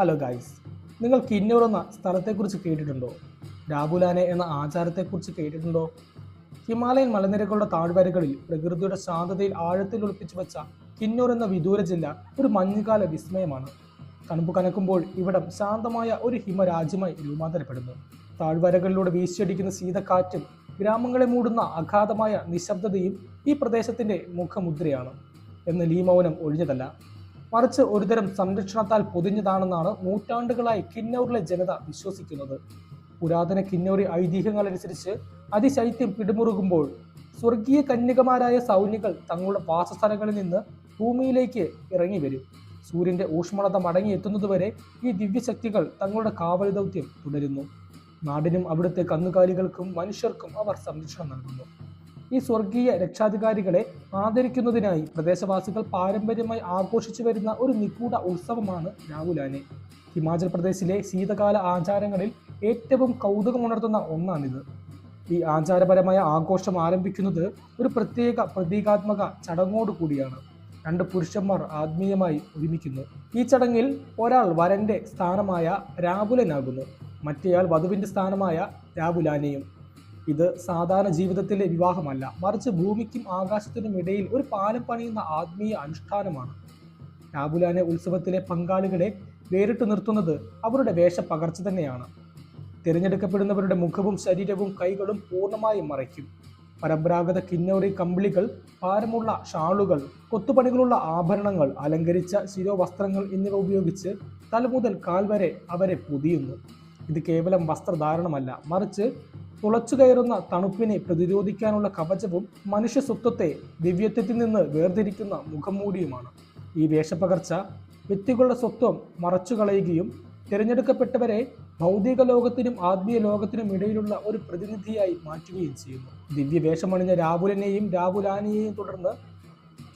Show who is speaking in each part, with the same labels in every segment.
Speaker 1: Hello guys നിങ്ങൾ കിന്നൂർ എന്ന സ്ഥലത്തെക്കുറിച്ച് കേട്ടിട്ടുണ്ടോ? രാബുലാനെ എന്ന ആചാരത്തെക്കുറിച്ച് കേട്ടിട്ടുണ്ടോ? ഹിമാലയൻ മലനിരകളുടെ താഴ്വരകളിൽ പ്രകൃതിയുടെ ശാന്തതയിൽ ആഴത്തിൽ ഒളിപ്പിച്ചു വെച്ച കിന്നൂർ എന്ന വിദൂര ജില്ല ഒരു മഞ്ഞുകാല വിസ്മയമാണ്. തണുപ്പ് കനക്കുമ്പോൾ ഇവിടം ശാന്തമായ ഒരു ഹിമരാജ്യമായി രൂപാന്തരപ്പെടുന്നു. താഴ്വരകളിലൂടെ വീശിയടിക്കുന്ന ശീതക്കാറ്റും ഗ്രാമങ്ങളെ മൂടുന്ന അഗാധമായ നിശബ്ദതയും ഈ പ്രദേശത്തിന്റെ മുഖമുദ്രയാണ്. എന്നാൽ ഈ മൗനം ഒഴിഞ്ഞതല്ല. മറിച്ച് ഒരുതരം സംരക്ഷണത്താൽ പൊതിഞ്ഞതാണെന്നാണ് നൂറ്റാണ്ടുകളായി കിന്നൗറിലെ ജനത വിശ്വസിക്കുന്നത്. പുരാതന കിന്നൗറി ഐതിഹ്യങ്ങളനുസരിച്ച് അതിശൈത്യം പിടിമുറുകുമ്പോൾ സ്വർഗീയ കന്യകമാരായ സൗന്യകൾ തങ്ങളുടെ വാസസ്ഥലങ്ങളിൽ നിന്ന് ഭൂമിയിലേക്ക് ഇറങ്ങി വരും. സൂര്യന്റെ ഊഷ്മളത മടങ്ങിയെത്തുന്നതുവരെ ഈ ദിവ്യശക്തികൾ തങ്ങളുടെ കാവൽ ദൗത്യം തുടരുന്നു. നാടിനും അവിടുത്തെ കന്നുകാലികൾക്കും മനുഷ്യർക്കും അവർ സംരക്ഷണം നൽകുന്നു. ഈ സ്വർഗീയ രക്ഷാധികാരികളെ ആദരിക്കുന്നതിനായി പ്രദേശവാസികൾ പാരമ്പര്യമായി ആഘോഷിച്ചു വരുന്ന ഒരു നിഗൂഢ ഉത്സവമാണ് രാഹുലാനെ ഹിമാചൽ പ്രദേശിലെ ശീതകാല ആചാരങ്ങളിൽ ഏറ്റവും കൗതുകമുണർത്തുന്ന ഒന്നാണിത്. ഈ ആചാരപരമായ ആഘോഷം ആരംഭിക്കുന്നത് ഒരു പ്രത്യേക പ്രതീകാത്മക ചടങ്ങോട് കൂടിയാണ്. രണ്ട് പുരുഷന്മാർ ആത്മീയമായി ഒരുമിക്കുന്നു. ഈ ചടങ്ങിൽ ഒരാൾ വരന്റെ സ്ഥാനമായ രാഹുലനാകുന്നു മറ്റേയാൾ വധുവിന്റെ സ്ഥാനമായ രാബുലാനെയും ഇത് സാധാരണ ജീവിതത്തിലെ വിവാഹമല്ല. മറിച്ച് ഭൂമിക്കും ആകാശത്തിനും ഇടയിൽ ഒരു പാലം പണിയുന്ന ആത്മീയ അനുഷ്ഠാനമാണ്. രാബുലാനെ ഉത്സവത്തിലെ പങ്കാളികളെ വേറിട്ട് നിർത്തുന്നത് അവരുടെ വേഷപ്പകർച്ച തന്നെയാണ്. തിരഞ്ഞെടുക്കപ്പെടുന്നവരുടെ മുഖവും ശരീരവും കൈകളും പൂർണമായും മറയ്ക്കും. പരമ്പരാഗത കിന്നൗറി കമ്പിളികൾ ഭാരമുള്ള ഷാളുകൾ കൊത്തുപണികളുള്ള ആഭരണങ്ങൾ അലങ്കരിച്ച ശിരോവസ്ത്രങ്ങൾ എന്നിവ ഉപയോഗിച്ച് തല മുതൽ കാൽ വരെ അവരെ പൊതിയുന്നു. ഇത് കേവലം വസ്ത്രധാരണമല്ല. മറിച്ച് തുളച്ചു കയറുന്ന തണുപ്പിനെ പ്രതിരോധിക്കാനുള്ള കവചവും മനുഷ്യ സ്വത്വത്തെ ദിവ്യത്വത്തിൽ നിന്ന് വേർതിരിക്കുന്ന മുഖംമൂടിയുമാണ്. ഈ വേഷപ്പകർച്ച വ്യക്തികളുടെ സ്വത്വം മറച്ചു കളയുകയും തിരഞ്ഞെടുക്കപ്പെട്ടവരെ ഭൗതിക ലോകത്തിനും ആത്മീയ ലോകത്തിനും ഇടയിലുള്ള ഒരു പ്രതിനിധിയായി മാറ്റുകയും ചെയ്യുന്നു. ദിവ്യ വേഷമണിഞ്ഞ രാഹുലിനെയും രാഹുലാനിയെയും തുടർന്ന്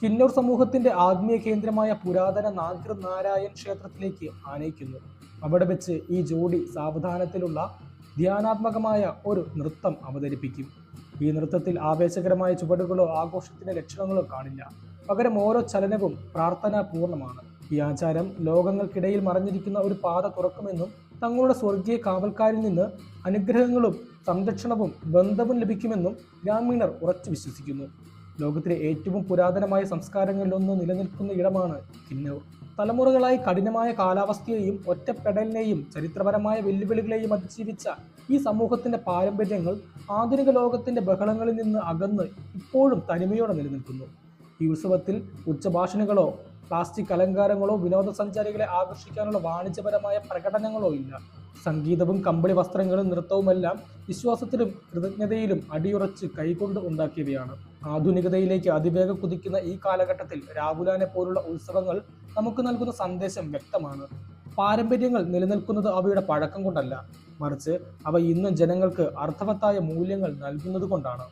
Speaker 1: കിന്നൂർ സമൂഹത്തിന്റെ ആത്മീയ കേന്ദ്രമായ പുരാതന നാഗർ നാരായൺ ക്ഷേത്രത്തിലേക്ക് ആനയിക്കുന്നു. അവിടെ വെച്ച് ഈ ജോഡി സാവധാനത്തിലുള്ള ധ്യാനാത്മകമായ ഒരു നൃത്തം അവതരിപ്പിക്കും. ഈ നൃത്തത്തിൽ ആവേശകരമായ ചുവടുകളോ ആഘോഷത്തിന്റെ ലക്ഷണങ്ങളോ കാണില്ല. പകരം ഓരോ ചലനവും പ്രാർത്ഥനാപൂർണമാണ്. ഈ ആചാരം ലോകങ്ങൾക്കിടയിൽ മറഞ്ഞിരിക്കുന്ന ഒരു പാത തുറക്കുമെന്നും തങ്ങളുടെ സ്വർഗീയ കാവൽക്കാരിൽ നിന്ന് അനുഗ്രഹങ്ങളും സംരക്ഷണവും ബന്ധവും ലഭിക്കുമെന്നും ഗ്രാമീണർ ഉറച്ചു വിശ്വസിക്കുന്നു. ലോകത്തിലെ ഏറ്റവും പുരാതനമായ സംസ്കാരങ്ങളിലൊന്ന് നിലനിൽക്കുന്ന ഇടമാണ് കിന്നൂർ. തലമുറകളായി കഠിനമായ കാലാവസ്ഥയെയും ഒറ്റപ്പെടലിനെയും ചരിത്രപരമായ വെല്ലുവിളികളെയും അതിജീവിച്ച ഈ സമൂഹത്തിന്റെ പാരമ്പര്യങ്ങൾ ആധുനിക ലോകത്തിന്റെ ബഹളങ്ങളിൽ നിന്ന് അകന്ന് ഇപ്പോഴും തനിമയോടെ നിലനിൽക്കുന്നു. ഈ ഉത്സവത്തിൽ ഉച്ചഭാഷണികളോ പ്ലാസ്റ്റിക് അലങ്കാരങ്ങളോ വിനോദസഞ്ചാരികളെ ആകർഷിക്കാനുള്ള വാണിജ്യപരമായ പ്രകടനങ്ങളോ ഇല്ല. സംഗീതവും കമ്പിളി വസ്ത്രങ്ങളും നൃത്തവുമെല്ലാം വിശ്വാസത്തിലും കൃതജ്ഞതയിലും അടിയുറച്ച് കൈകൊണ്ട് ഉണ്ടാക്കിയവയാണ്. ആധുനികതയിലേക്ക് അതിവേഗം കുതിക്കുന്ന ഈ കാലഘട്ടത്തിൽ രാഹുലാനെ പോലുള്ള ഉത്സവങ്ങൾ നമുക്ക് നൽകുന്ന സന്ദേശം വ്യക്തമാണ്. പാരമ്പര്യങ്ങൾ നിലനിൽക്കുന്നത് അവയുടെ പഴക്കം കൊണ്ടല്ല. മറിച്ച് അവ ഇന്നും ജനങ്ങൾക്ക് അർത്ഥവത്തായ മൂല്യങ്ങൾ നൽകുന്നത് കൊണ്ടാണ്.